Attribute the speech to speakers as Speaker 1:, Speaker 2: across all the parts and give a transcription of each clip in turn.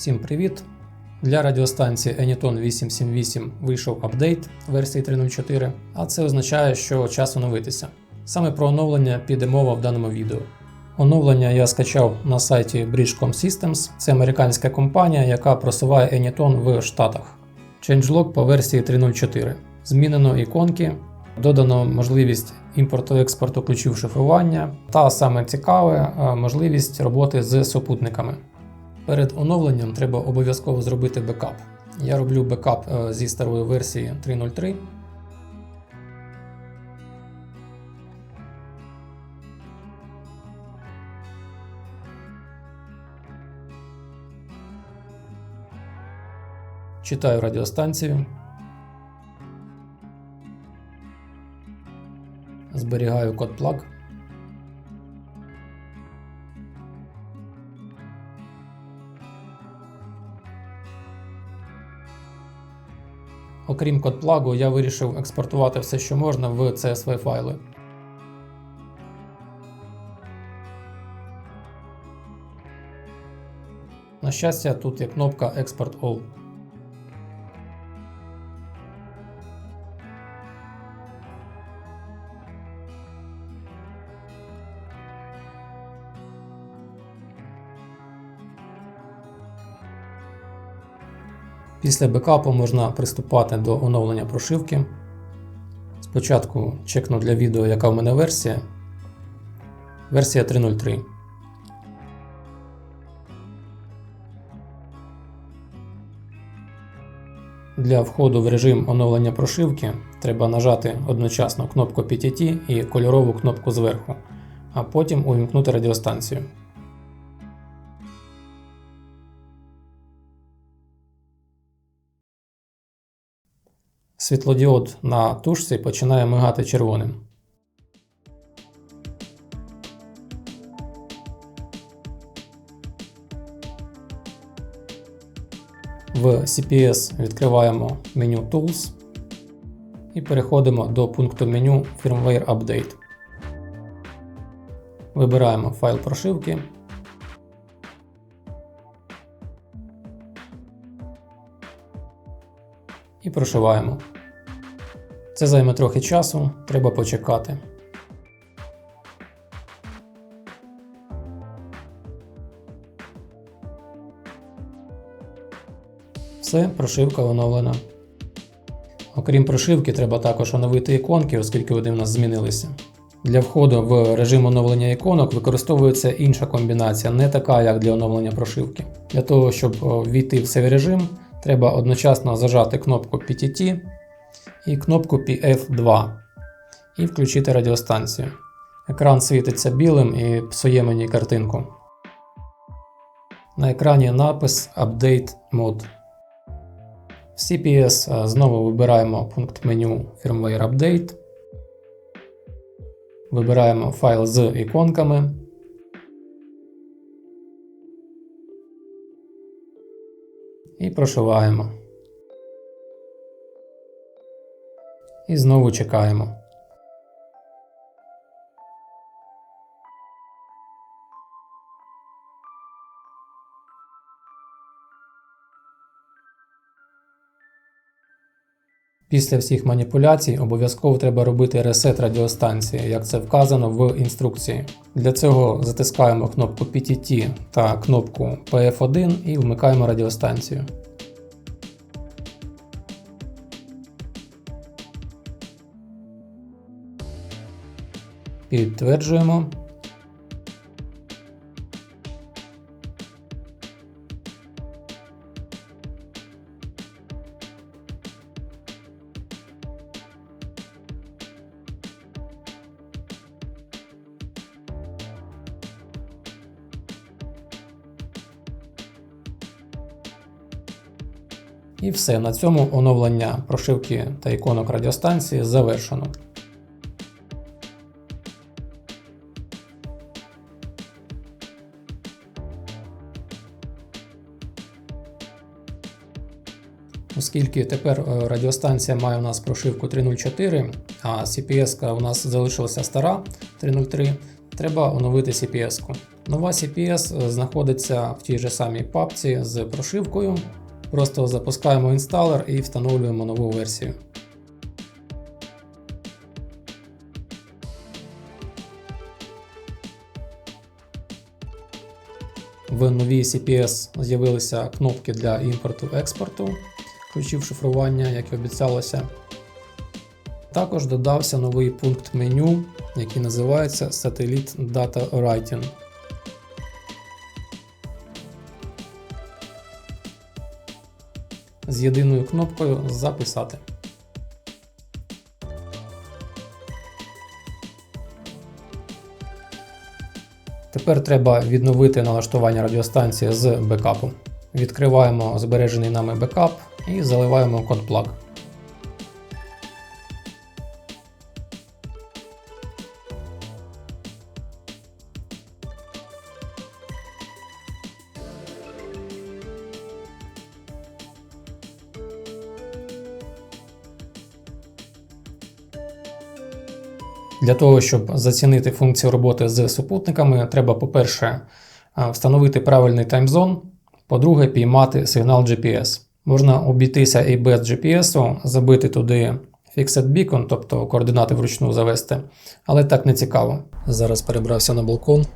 Speaker 1: Всім привіт! Для радіостанції Anyton 878 вийшов апдейт версії 3.04, а це означає, що час оновитися. Саме про оновлення піде мова в даному відео. Оновлення я скачав на сайті Bridgecom Systems. Це американська компанія, яка просуває Anyton в Штатах. Changelog по версії 3.04. Змінено іконки, додано можливість імпорту-експорту ключів шифрування та саме цікаве е, можливість роботи з супутниками. Перед оновленням треба обов'язково зробити бекап. Я роблю бекап е, зі старої версії 3.03. Читаю радіостанцію. Зберігаю код плаг. Окрім код плагу, я вирішив експортувати все, що можна в CSV файли. На щастя, тут є кнопка Export All. Після бекапу можна приступати до оновлення прошивки. Спочатку чекну для відео, яка в мене версія. Версія 3.03. Для входу в режим оновлення прошивки треба нажати одночасно кнопку PTT і кольорову кнопку зверху, а потім увімкнути радіостанцію. Світлодіод на тушці починає мигати червоним. В CPS відкриваємо меню Tools і переходимо до пункту меню Firmware Update. Вибираємо файл прошивки. І прошиваємо. Це займе трохи часу, треба почекати. Все, прошивка оновлена. Окрім прошивки, треба також оновити іконки, оскільки вони в нас змінилися. Для входу в режим оновлення іконок використовується інша комбінація, не така, як для оновлення прошивки. Для того, щоб ввійти в цей режим, треба одночасно зажати кнопку PTT і кнопку PF2 і включити радіостанцію. Екран світиться білим і псує мені картинку. На екрані напис Update Mode. В CPS знову вибираємо пункт меню Firmware Update. Вибираємо файл з іконками. І прошиваємо. І знову чекаємо. Після всіх маніпуляцій обов'язково треба робити ресет радіостанції, як це вказано в інструкції. Для цього затискаємо кнопку PTT та кнопку PF1 і вмикаємо радіостанцію. Підтверджуємо. І все, на цьому оновлення прошивки та іконок радіостанції завершено. Оскільки тепер е, радіостанція має у нас прошивку 3.04, а CPS у нас залишилася стара 3.03, треба оновити CPS. -ку. Нова CPS знаходиться в тій же самій папці з прошивкою. Просто запускаємо інсталер і встановлюємо нову версію. В новій CPS з'явилися кнопки для імпорту-експорту, ключів шифрування, як і обіцялося. Також додався новий пункт меню, який називається Satellite Data Writing. З єдиною кнопкою Записати. Тепер треба відновити налаштування радіостанції з бекапу. Відкриваємо збережений нами бекап і заливаємо код плаг. Для того, щоб зацінити функцію роботи з супутниками, треба, по-перше, встановити правильний таймзон, по-друге, піймати сигнал GPS. Можна обійтися і без GPS, забити туди Fixed Beacon, тобто координати вручну завести, але так не цікаво. Зараз перебрався на балкон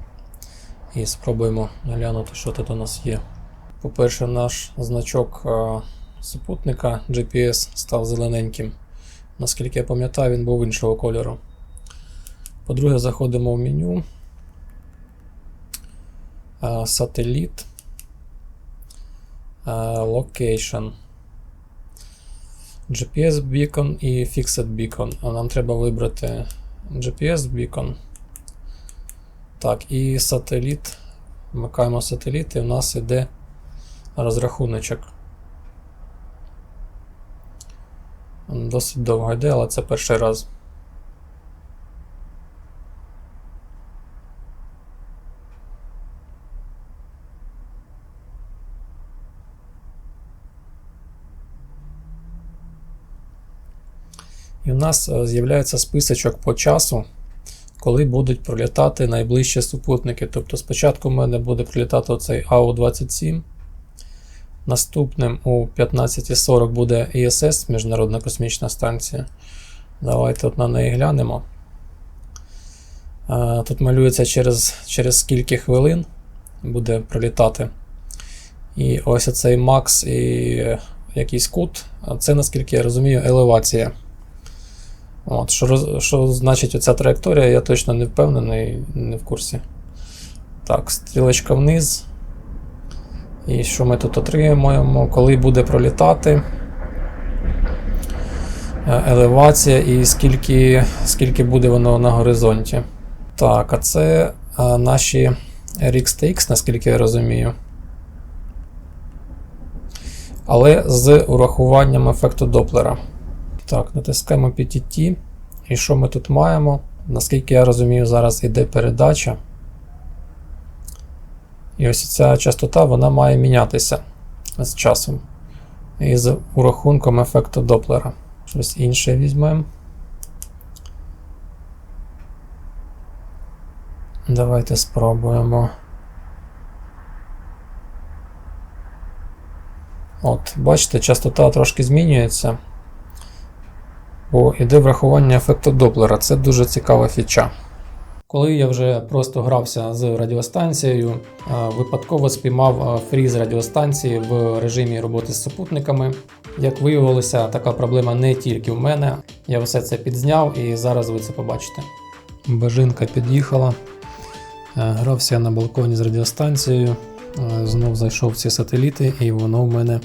Speaker 1: і спробуємо глянути, що тут у нас є. По-перше, наш значок супутника GPS став зелененьким. Наскільки я пам'ятаю, він був іншого кольору. По-друге, заходимо в меню. Сателіт. Location. GPS Beacon і Fixed Beacon. А нам треба вибрати GPS Beacon. Так, і сателіт. Вмикаємо сателіт, і в нас йде розрахуночок. Досить довго йде, але це перший раз. І в нас е, з'являється списочок по часу, коли будуть пролітати найближчі супутники. Тобто спочатку в мене буде пролітати оцей АУ-27. Наступним у 15.40 буде ISS, Міжнародна космічна станція. Давайте от на неї глянемо. Е, тут малюється через через скільки хвилин буде пролітати. І ось оцей Макс і якийсь кут. Це, наскільки я розумію, елевація. От, Що що значить оця траєкторія, я точно не впевнений, не в курсі. Так, стрілочка вниз. І що ми тут отримуємо? Коли буде пролітати е, елевація і скільки скільки буде воно на горизонті. Так, а це а, наші RXTX, наскільки я розумію. Але з урахуванням ефекту Доплера. Так, натискаємо PTT. І що ми тут маємо? Наскільки я розумію, зараз іде передача. І ось ця частота вона має мінятися з часом. І з урахунком ефекту Доплера. Щось інше візьмемо. Давайте спробуємо. От, бачите, частота трошки змінюється бо йде врахування ефекту Доплера. Це дуже цікава фіча. Коли я вже просто грався з радіостанцією, випадково спіймав фріз радіостанції в режимі роботи з супутниками. Як виявилося, така проблема не тільки в мене. Я все це підзняв і зараз ви це побачите. Бажинка під'їхала, грався на балконі з радіостанцією, знов зайшов в ці сателіти, і воно в мене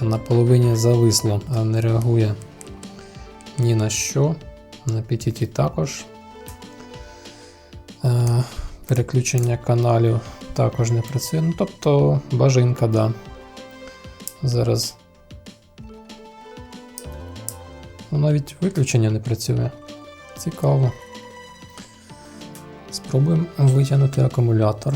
Speaker 1: на половині зависло, не реагує ні на що. На PTT також. Е, Переключення каналів також не працює. Ну, Тобто бажинка, да. Зараз. Ну, навіть виключення не працює. Цікаво. Спробуємо витягнути акумулятор.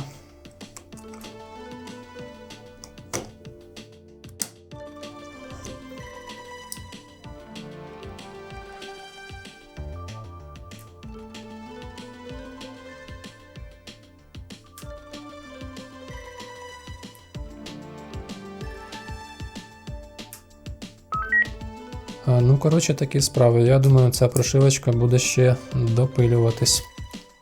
Speaker 1: Ну, коротше, такі справи. Я думаю, ця прошивочка буде ще допилюватись.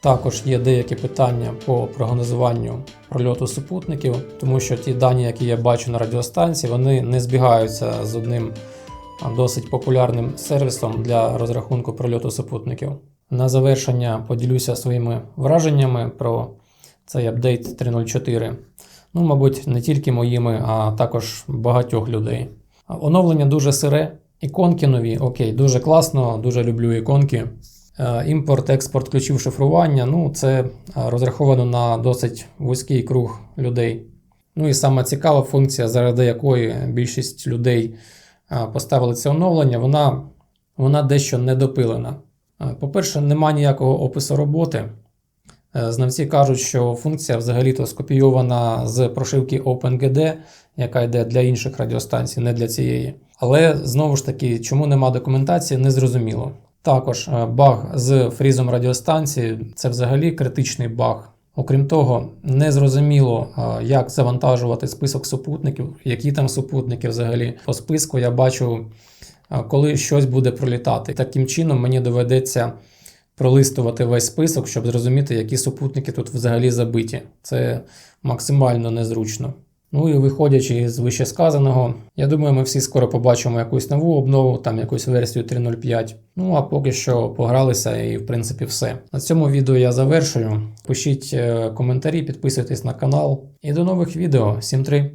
Speaker 1: Також є деякі питання по прогнозуванню прольоту супутників, тому що ті дані, які я бачу на радіостанції, вони не збігаються з одним досить популярним сервісом для розрахунку прольоту супутників. На завершення поділюся своїми враженнями про цей апдейт 3.04. Ну, мабуть, не тільки моїми, а також багатьох людей. Оновлення дуже сире, іконки нові, окей, дуже класно, дуже люблю іконки. Е, Імпорт, експорт ключів шифрування ну, це е, розраховано на досить вузький круг людей. Ну і сама цікава функція, заради якої більшість людей е, поставили це оновлення, вона, вона дещо недопилена. По-перше, нема ніякого опису роботи. Знавці кажуть, що функція взагалі-то скопійована з прошивки OpenGD, яка йде для інших радіостанцій, не для цієї. Але знову ж таки, чому нема документації, не зрозуміло. Також е, баг з фрізом радіостанції це взагалі критичний баг. Окрім того, не зрозуміло, е, як завантажувати список супутників, які там супутники взагалі. По списку я бачу, е, коли щось буде пролітати. Таким чином мені доведеться пролистувати весь список, щоб зрозуміти, які супутники тут взагалі забиті. Це максимально незручно. Ну і виходячи з вищесказаного, я думаю, ми всі скоро побачимо якусь нову обнову, там якусь версію 3.05. Ну а поки що погралися і в принципі все. На цьому відео я завершую. Пишіть е, коментарі, підписуйтесь на канал. І до нових відео. Всім три!